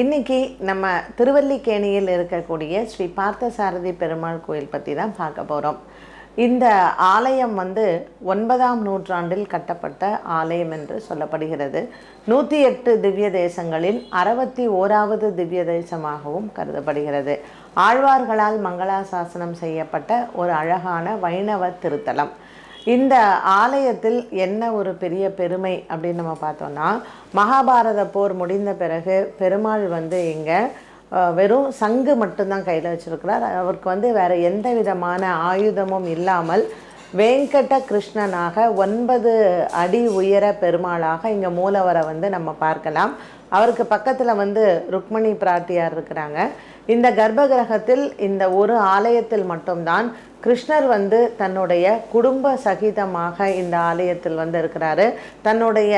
இன்னைக்கு நம்ம திருவல்லிக்கேணியில் இருக்கக்கூடிய ஸ்ரீ பார்த்தசாரதி பெருமாள் கோயில் பற்றி தான் பார்க்க போகிறோம் இந்த ஆலயம் வந்து ஒன்பதாம் நூற்றாண்டில் கட்டப்பட்ட ஆலயம் என்று சொல்லப்படுகிறது. நூற்றி எட்டு திவ்ய தேசங்களில் அறுபத்தி ஓராவது திவ்ய தேசமாகவும் கருதப்படுகிறது. ஆழ்வார்களால் மங்களாசாசனம் செய்யப்பட்ட ஒரு அழகான வைணவ திருத்தலம். இந்த ஆலயத்தில் என்ன ஒரு பெரிய பெருமை அப்படின்னு நம்ம பார்த்தோம்னா மகாபாரத போர் முடிந்த பிறகு பெருமாள் வந்து இங்கே வெறும் சங்கு மட்டும்தான் கையில் வச்சுருக்கிறார். அவருக்கு வந்து வேறு எந்த விதமான ஆயுதமும் இல்லாமல் வேங்கட கிருஷ்ணனாக ஒன்பது அடி உயர பெருமாளாக இங்கே மூலவரை வந்து நம்ம பார்க்கலாம். அவருக்கு பக்கத்தில் வந்து ருக்மணி பிராட்டியார் இருக்கிறாங்க. இந்த கர்ப்ப கிரகத்தில் இந்த ஒரு ஆலயத்தில் மட்டும்தான் கிருஷ்ணர் வந்து தன்னுடைய குடும்ப சகிதமாக இந்த ஆலயத்தில் வந்து இருக்கிறாரு. தன்னுடைய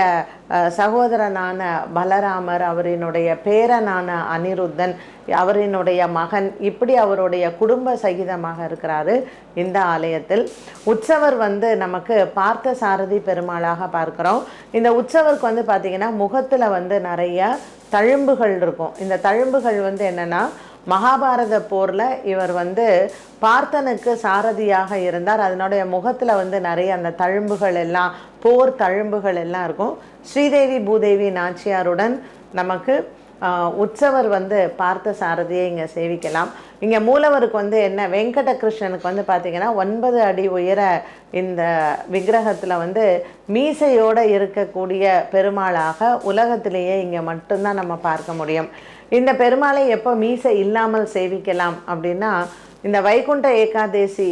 சகோதரனான பலராமர் அவரினுடைய பேரனான அனிருத்தன் அவரினுடைய மகன் இப்படி அவருடைய குடும்ப சகிதமாக இருக்கிறாரு இந்த ஆலயத்தில். உற்சவர் வந்து நமக்கு பார்த்த சாரதி பெருமாளாக பார்க்குறோம். இந்த உற்சவருக்கு வந்து பார்த்திங்கன்னா முகத்தில் வந்து நிறைய தழும்புகள் இருக்கும். இந்த தழும்புகள் வந்து என்னென்னா மகாபாரத போரில் இவர் வந்து பார்த்தனுக்கு சாரதியாக இருந்தார். அதனுடைய முகத்தில் வந்து நிறைய அந்த தழும்புகள் எல்லாம் போர் தழும்புகள் எல்லாம் இருக்கும். ஸ்ரீதேவி பூதேவி நாச்சியாருடன் நமக்கு உற்சவர் வந்து பார்த்த சாரதியை இங்கே சேவிக்கலாம். இங்கே மூலவருக்கு வந்து என்ன வெங்கட கிருஷ்ணனுக்கு வந்து பார்த்திங்கன்னா ஒன்பது அடி உயர இந்த விக்கிரகத்தில் வந்து மீசையோடு இருக்கக்கூடிய பெருமாளாக உலகத்திலேயே இங்கே மட்டும்தான் நம்ம பார்க்க முடியும். இந்த பெருமாளை எப்போ மீசை இல்லாமல் சேவிக்கலாம் அப்படின்னா இந்த வைகுண்ட ஏகாதேசி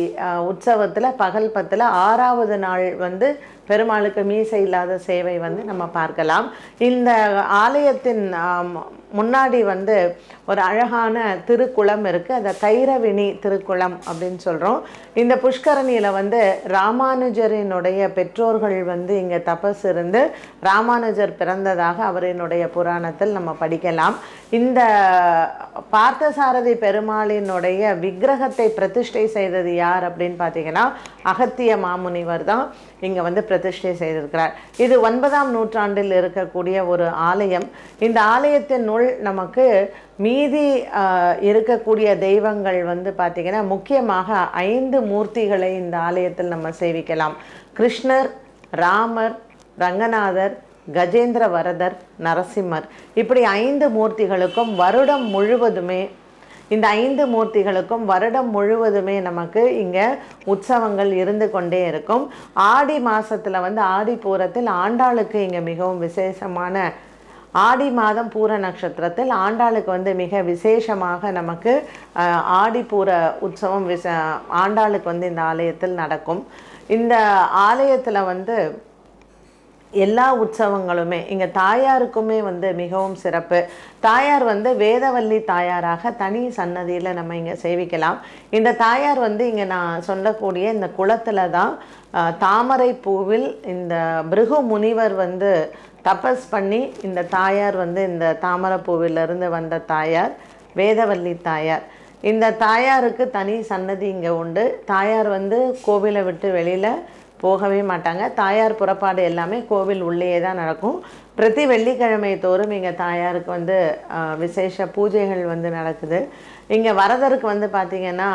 உற்சவத்தில் பகல் பத்தில் ஆறாவது நாள் வந்து பெருமாளுக்கு மீசை இல்லாத சேவை வந்து நம்ம பார்க்கலாம். இந்த ஆலயத்தின் முன்னாடி வந்து ஒரு அழகான திருக்குளம் இருக்குது அந்த தைரவிணி திருக்குளம் அப்படின்னு சொல்கிறோம் இந்த புஷ்கரணியில் வந்து ராமானுஜரினுடைய பெற்றோர்கள் வந்து இங்கே தபஸ் இருந்து ராமானுஜர் பிறந்ததாக அவரினுடைய புராணத்தில் நம்ம படிக்கலாம். இந்த பார்த்தசாரதி பெருமாளினுடைய விக்கிரகத்தை பிரதிஷ்டை செய்தது யார் அப்படின்னு பார்த்தீங்கன்னா அகத்திய மாமுனிவர் தான் இங்கே வந்து பிரதிஷ்டை செய்திருக்கிறார். இது ஒன்பதாம் நூற்றாண்டில் இருக்கக்கூடிய ஒரு ஆலயம். இந்த ஆலயத்தின் நூல் நமக்கு மீதி இருக்கக்கூடிய தெய்வங்கள் வந்து பார்த்திங்கன்னா முக்கியமாக ஐந்து மூர்த்திகளை இந்த ஆலயத்தில் நம்ம சேவிக்கலாம். கிருஷ்ணர் ராமர் ரங்கநாதர் கஜேந்திர வரதர் நரசிம்மர். இப்படி ஐந்து மூர்த்திகளுக்கும் வருடம் முழுவதுமே இந்த ஐந்து மூர்த்திகளுக்கும் வருடம் முழுவதுமே நமக்கு இங்கே உற்சவங்கள் இருந்து கொண்டே இருக்கும். ஆடி மாதத்தில் வந்து ஆடி பூரத்தில் ஆண்டாளுக்கு இங்கே மிகவும் விசேஷமான ஆடி மாதம் பூர நட்சத்திரத்தில் ஆண்டாளுக்கு வந்து மிக விசேஷமாக நமக்கு ஆடி ஆடிப்பூர உற்சவம் விச ஆண்டாளுக்கு வந்து இந்த ஆலயத்தில் நடக்கும். இந்த ஆலயத்தில் வந்து எல்லா உற்சவங்களுமே இங்கே தாயாருக்குமே வந்து மிகவும் சிறப்பு. தாயார் வந்து வேதவல்லி தாயாராக தனி சன்னதியில் நம்ம இங்கே சேவிக்கலாம். இந்த தாயார் வந்து இங்கே நான் சொல்லக்கூடிய இந்த குளத்தில் தான் தாமரை பூவில் இந்த பிருகு முனிவர் வந்து தபஸ் பண்ணி இந்த தாயார் வந்து இந்த தாமரப்பூவிலிருந்து வந்த தாயார் வேதவல்லி தாயார். இந்த தாயாருக்கு தனி சன்னதி இங்கே உண்டு. தாயார் வந்து கோவிலை விட்டு வெளியில் போகவே மாட்டாங்க. தாயார் புறப்பாடு எல்லாமே கோவில் உள்ளேயே தான் நடக்கும். பிரதி வெள்ளிக்கிழமை தோறும் இங்கே தாயாருக்கு வந்து விசேஷ பூஜைகள் வந்து நடக்குது. இங்கே வரதருக்கு வந்து பார்த்திங்கன்னா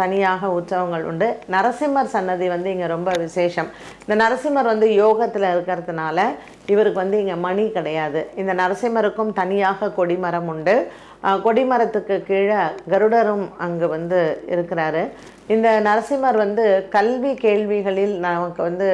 தனியாக உற்சவங்கள் உண்டு. நரசிம்மர் சன்னதி வந்து இங்கே ரொம்ப விசேஷம். இந்த நரசிம்மர் வந்து யோகத்தில் இருக்கிறதுனால இவருக்கு வந்து இங்கே மணி கிடையாது. இந்த நரசிம்மருக்கும் தனியாக கொடிமரம் உண்டு. கொடிமரத்துக்கு கீழே கருடரும் அங்கே வந்து இருக்கிறாரு. இந்த நரசிம்மர் வந்து கல்வி கேள்விகளில் நமக்கு வந்து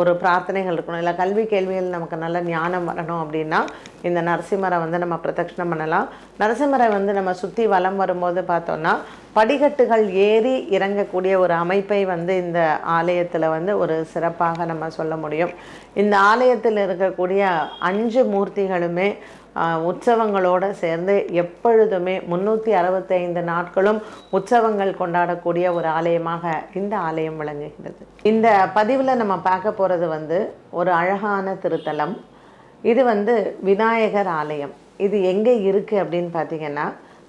ஒரு பிரார்த்தனைகள் இருக்கணும். இல்லை கல்வி கேள்விகள் நமக்கு நல்ல ஞானம் வரணும் அப்படின்னா இந்த நரசிம்மரை வந்து நம்ம பிரதட்சணம் பண்ணலாம். நரசிம்மரை வந்து நம்ம சுற்றி வலம் வரும்போது பார்த்தோன்னா படிக்கட்டுகள் ஏறி இறங்கக்கூடிய ஒரு அமைப்பை வந்து இந்த ஆலயத்தில் வந்து ஒரு சிறப்பாக நம்ம சொல்ல முடியும். இந்த ஆலயத்தில் இருக்கக்கூடிய அஞ்சு மூர்த்திகளுமே உற்சவங்களோடு சேர்ந்து எப்பொழுதுமே முந்நூற்றி அறுபத்தைந்து நாட்களும் உற்சவங்கள் கொண்டாடக்கூடிய ஒரு ஆலயமாக இந்த ஆலயம் விளங்குகிறது. இந்த பதிவில் நம்ம பார்க்க போகிறது வந்து ஒரு அழகான திருத்தலம். இது வந்து விநாயகர் ஆலயம். இது எங்கே இருக்குது அப்படின்னு பார்த்தீங்கன்னா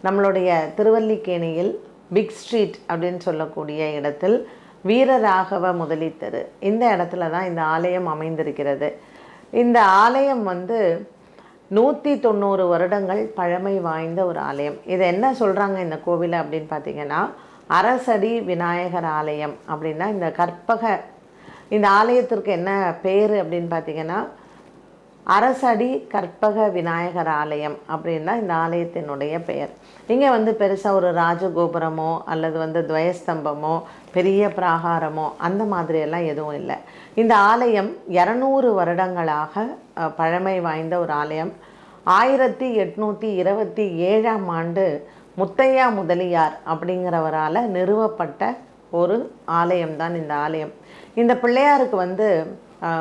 நம்மளுடைய திருவல்லிக்கேணியில் பிக் ஸ்ட்ரீட் அப்படின்னு சொல்லக்கூடிய இடத்தில் வீரராகவ முதலி தெரு இந்த இடத்துல தான் இந்த ஆலயம் அமைந்திருக்கிறது. இந்த ஆலயம் வந்து நூற்றி தொண்ணூறு வருடங்கள் பழமை வாய்ந்த ஒரு ஆலயம். இதை என்ன சொல்கிறாங்க இந்த கோவில் அப்படின்னு பார்த்தீங்கன்னா அரசடி விநாயகர் ஆலயம் அப்படின்னா இந்த கற்பக இந்த ஆலயத்திற்கு என்ன பேர் அப்படின்னு பார்த்தீங்கன்னா அரசடி கற்பக விநாயகர் ஆலயம் அப்படின்னா இந்த ஆலயத்தினுடைய பெயர். இங்கே வந்து பெருசாக ஒரு ராஜகோபுரமோ அல்லது வந்து துவயஸ்தம்பமோ பெரிய பிராகாரமோ அந்த மாதிரியெல்லாம் எதுவும் இல்லை. இந்த ஆலயம் இரநூறு வருடங்களாக பழமை வாய்ந்த ஒரு ஆலயம். ஆயிரத்தி எட்நூற்றி இருபத்தி ஏழாம் ஆண்டு முத்தையா முதலியார் அப்படிங்கிறவரால் நிறுவப்பட்ட ஒரு ஆலயம்தான் இந்த ஆலயம். இந்த பிள்ளையாருக்கு வந்து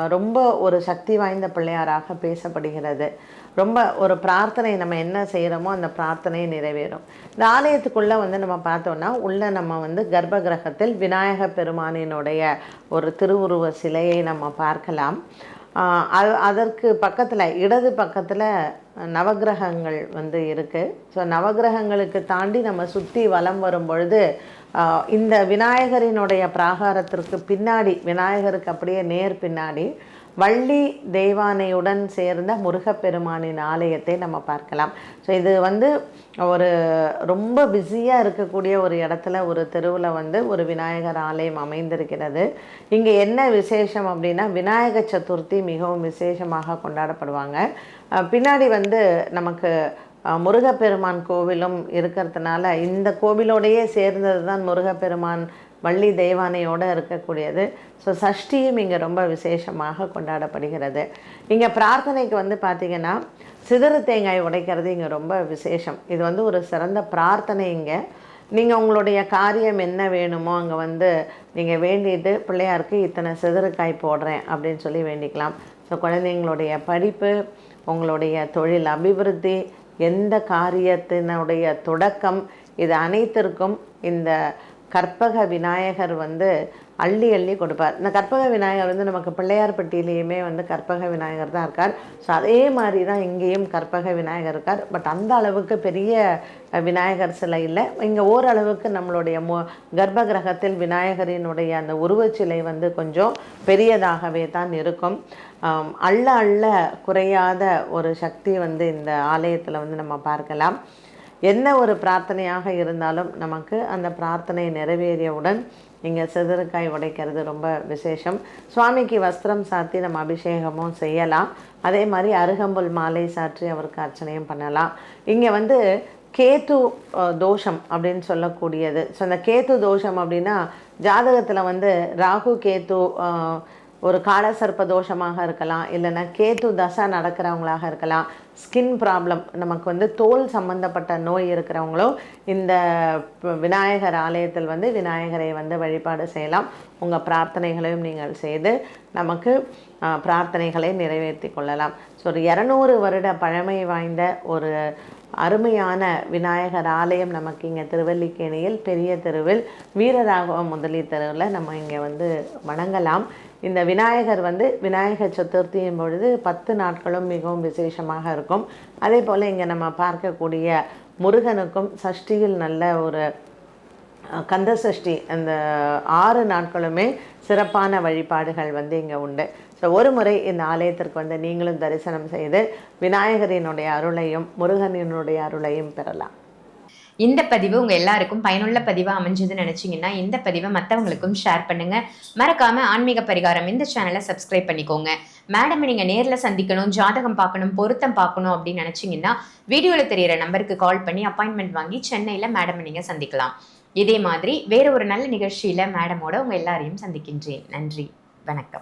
ரொம்ப ஒரு சக்தி வாய்ந்த பிள்ளையாராக பேசப்படுகிறது. ரொம்ப ஒரு பிரார்த்தனை நம்ம என்ன செய்கிறோமோ அந்த பிரார்த்தனை நிறைவேறும். இந்த ஆலயத்துக்குள்ளே வந்து நம்ம பார்த்தோன்னா உள்ளே நம்ம வந்து கர்ப்ப கிரகத்தில் விநாயக பெருமானினுடைய ஒரு திருவுருவ சிலையை நம்ம பார்க்கலாம். அது அதற்கு பக்கத்தில் இடது பக்கத்தில் நவக்கிரகங்கள் வந்து இருக்குது ஸோ நவக்கிரகங்களுக்கு தாண்டி நம்ம சுற்றி வலம் வரும் பொழுது இந்த விநாயகரினுடைய பிராகாரத்திற்கு பின்னாடி விநாயகருக்கு அப்படியே நேர் பின்னாடி வள்ளி தெய்வானையுடன் சேர்ந்த முருகப்பெருமானின் ஆலயத்தை நம்ம பார்க்கலாம். ஸோ இது வந்து ஒரு ரொம்ப பிஸியாக இருக்கக்கூடிய ஒரு இடத்துல ஒரு தெருவில் வந்து ஒரு விநாயகர் ஆலயம் அமைந்திருக்கிறது. இங்கே என்ன விசேஷம் அப்படின்னா விநாயக சதுர்த்தி மிகவும் விசேஷமாக கொண்டாடப்படுவாங்க. பின்னாடி வந்து நமக்கு முருகப்பெருமான் கோவிலும் இருக்கிறதுனால இந்த கோவிலோடையே சேர்ந்தது தான் முருகப்பெருமான் வள்ளி தெய்வானையோடு இருக்கக்கூடியது. ஸோ சஷ்டியும் இங்கே ரொம்ப விசேஷமாக கொண்டாடப்படுகிறது. இங்கே பிரார்த்தனைக்கு வந்து பார்த்திங்கன்னா சிதறு தேங்காய் உடைக்கிறது இங்கே ரொம்ப விசேஷம். இது வந்து ஒரு சிறந்த பிரார்த்தனை இங்கே. நீங்கள் உங்களுடைய காரியம் என்ன வேணுமோ அங்கே வந்து நீங்கள் வேண்டிட்டு பிள்ளையாருக்கு இத்தனை சிதறுக்காய் போடுறேன் அப்படின்னு சொல்லி வேண்டிக்கலாம். ஸோ குழந்தைங்களுடைய படிப்பு உங்களுடைய தொழில் அபிவிருத்தி எந்த காரியத்தினுடைய தொடக்கம் இது அனைத்திற்கும் இந்த கற்பக விநாயகர் வந்து அள்ளி அள்ளி கொடுப்பார். இந்த கற்பக விநாயகர் வந்து நமக்கு பிள்ளையார்பட்டியிலையுமே வந்து கற்பக விநாயகர் தான் இருக்கார். ஸோ அதே மாதிரி தான் இங்கேயும் கற்பக விநாயகர் இருக்கார். பட் அந்த அளவுக்கு பெரிய விநாயகர் சிலை இல்லை. இங்கே ஓரளவுக்கு நம்மளுடைய மோ கர்ப்ப கிரகத்தில் விநாயகரினுடைய அந்த உருவச்சிலை வந்து கொஞ்சம் பெரியதாகவே தான் இருக்கும். அள்ள அள்ள குறையாத ஒரு சக்தி வந்து இந்த ஆலயத்தில் வந்து நம்ம பார்க்கலாம். என்ன ஒரு பிரார்த்தனையாக இருந்தாலும் நமக்கு அந்த பிரார்த்தனை நிறைவேறியவுடன் இங்கே சிதறுக்காய் உடைக்கிறது ரொம்ப விசேஷம். சுவாமிக்கு வஸ்திரம் சாத்தி நம்ம அபிஷேகமும் செய்யலாம். அதே மாதிரி அருகம்புல் மாலை சாற்றி அவருக்கு அர்ச்சனையும் பண்ணலாம். இங்கே வந்து கேத்து தோஷம் அப்படின்னு சொல்லக்கூடியது. ஸோ அந்த கேத்து தோஷம் அப்படின்னா ஜாதகத்தில் வந்து ராகு கேத்து ஒரு காலசர்ப்ப தோஷமாக இருக்கலாம். இல்லைன்னா கேத்து தசா நடக்கிறவங்களாக இருக்கலாம். ஸ்கின் ப்ராப்ளம் நமக்கு வந்து தோல் சம்மந்தப்பட்ட நோய் இருக்கிறவங்களும் இந்த விநாயகர் ஆலயத்தில் வந்து விநாயகரை வந்து வழிபாடு செய்யலாம். உங்கள் பிரார்த்தனைகளையும் நீங்கள் செய்து நமக்கு பிரார்த்தனைகளை நிறைவேற்றி கொள்ளலாம். ஸோ ஒரு இரநூறு வருட பழமை வாய்ந்த ஒரு அருமையான விநாயகர் ஆலயம் நமக்கு இங்கே திருவல்லிக்கேணியில் பெரிய தெருவில் வீரராகவ முதலி தெருவில் நம்ம இங்கே வந்து வணங்கலாம். இந்த விநாயகர் வந்து விநாயகர் சதுர்த்தியின் பொழுது பத்து நாட்களும் மிகவும் விசேஷமாக இருக்கும். அதே போல் இங்கே நம்ம பார்க்கக்கூடிய முருகனுக்கும் சஷ்டியில் நல்ல ஒரு கந்த சஷ்டி அந்த ஆறு நாட்களுமே சிறப்பான வழிபாடுகள் வந்து இங்கே உண்டு. ஸோ ஒரு முறை இந்த ஆலயத்திற்கு வந்து நீங்களும் தரிசனம் செய்து விநாயகரினுடைய அருளையும் முருகனினுடைய அருளையும் பெறலாம். இந்த பதிவு உங்கள் எல்லாருக்கும் பயனுள்ள பதிவாக அமைஞ்சதுன்னு நினச்சிங்கன்னா இந்த பதிவை மற்றவங்களுக்கும் ஷேர் பண்ணுங்கள் மறக்காம ஆன்மீக பரிகாரம் இந்த சேனலை சப்ஸ்கிரைப் பண்ணிக்கோங்க. மேடம் நீங்கள் நேரில் சந்திக்கணும் ஜாதகம் பார்க்கணும் பொருத்தம் பார்க்கணும் அப்படின்னு நினச்சிங்கன்னா வீடியோவில் தெரியிற நம்பருக்கு கால் பண்ணி அப்பாயின்மெண்ட் வாங்கி சென்னையில் மேடம் நீங்கள் சந்திக்கலாம். இதே மாதிரி வேறு ஒரு நல்ல நிகழ்ச்சியில் மேடமோட உங்கள் எல்லாரையும் சந்திக்கின்றேன். நன்றி வணக்கம்.